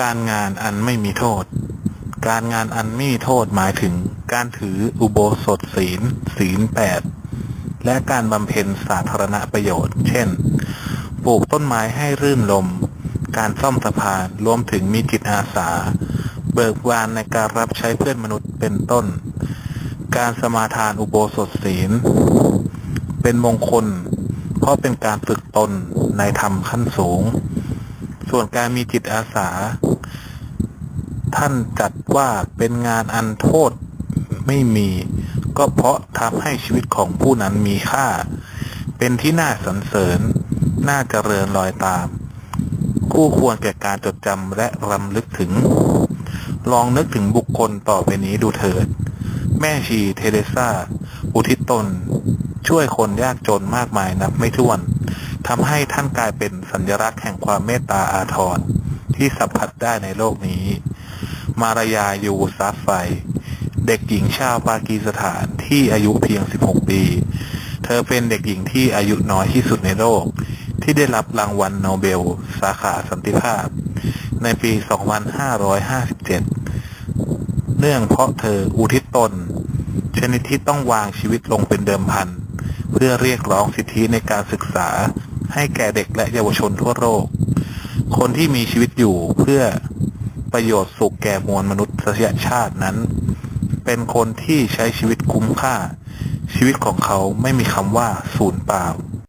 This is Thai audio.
การงานอันไม่มีโทษ การงานอันไม่มีโทษหมายถึง การถืออุโบสถศีล ศีลแปดและการบำเพ็ญสาธารณประโยชน์ เช่น ปลูกต้นไม้ให้รื่นลม การซ่อมสะพานรวมถึงมีจิตอาสา เบิกบานในการรับใช้เพื่อนมนุษย์เป็นต้น การสมาทานอุโบสถศีล เป็นมงคล เพราะเป็นการฝึกตนในธรรมขั้นสูง ส่วนการมีจิตอาสา ท่านจัดว่าเป็นงานอันโทษไม่มี ก็เพราะทำให้ชีวิตของผู้นั้นมีค่า เป็นที่น่าสรรเสริญ น่าเจริญรอยตาม คู่ควรแก่การจดจำและรำลึกถึง ลองนึกถึงบุคคลต่อไปนี้ดูเถิด แม่ชีเทเรซาอุทิศตน ช่วยคนยากจนมากมายนับไม่ถ้วน ทำให้ท่านกลายเป็นสัญลักษณ์แห่งความเมตตาอาทรที่สัมผัสได้ในโลกนี้ มารยายูซาไฟ เด็กหญิงชาวปากีสถานที่อายุเพียง 16 ปี เธอเป็นเด็กหญิงที่อายุน้อยที่สุดในโลก ที่ได้รับรางวัลโนเบล สาขาสันติภาพ ในปี 2557 เนื่องเพราะเธออุทิศตน ชนิดที่ต้องวางชีวิตลงเป็นเดิมพันเพื่อเรียกร้องสิทธิในการศึกษา ให้แก่เด็กและเยาวชนทั่วโลก คนที่มีชีวิตอยู่เพื่อประโยชน์สุขแก่มวลมนุษยชาตินั้น เป็นคนที่ใช้ชีวิตคุ้มค่า ชีวิตของเขาไม่มีคำว่าสูญเปล่า